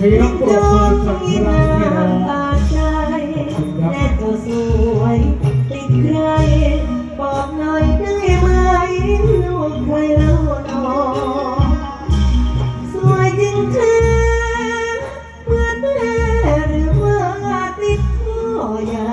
มีรักปรบมือสักครั้งแน่นอนและก็สวยติดใครบอกหน่อยได้ไหมลูกใครเล้วนอสวยจริงแท้เมือนแม่หรือว่าติดพ่อใหญ่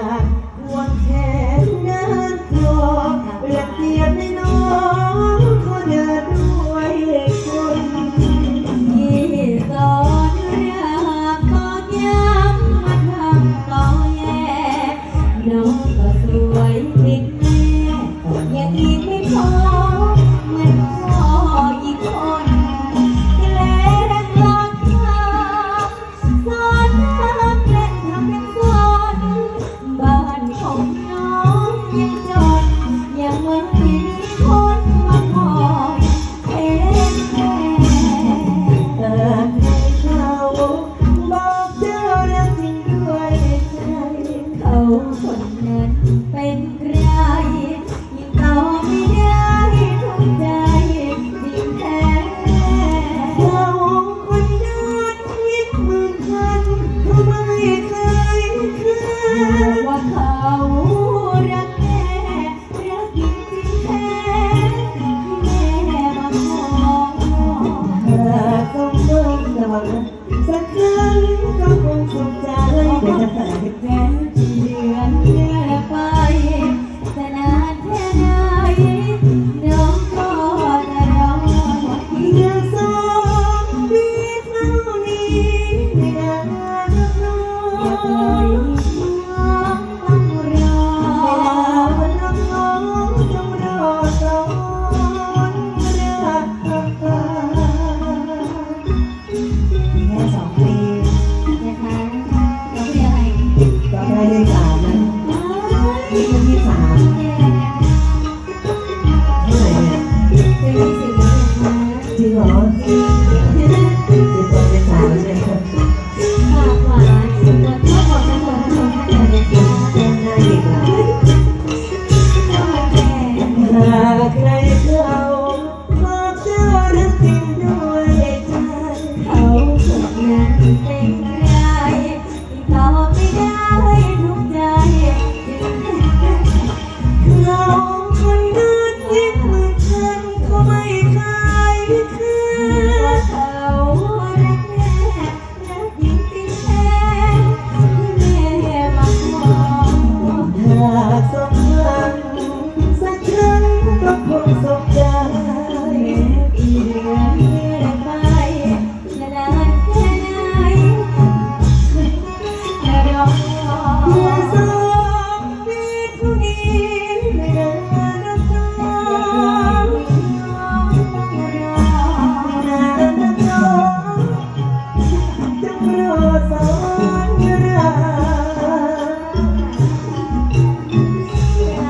งดวงดวงสัครั้งก็คงสุใจแม้ที่เดือนเดืไปแต่นานแค่ไน้องก็จะรอเดือนสองดีเท่านี้ไม่านน้อง เป็นตัวเป็นสาวเล heart.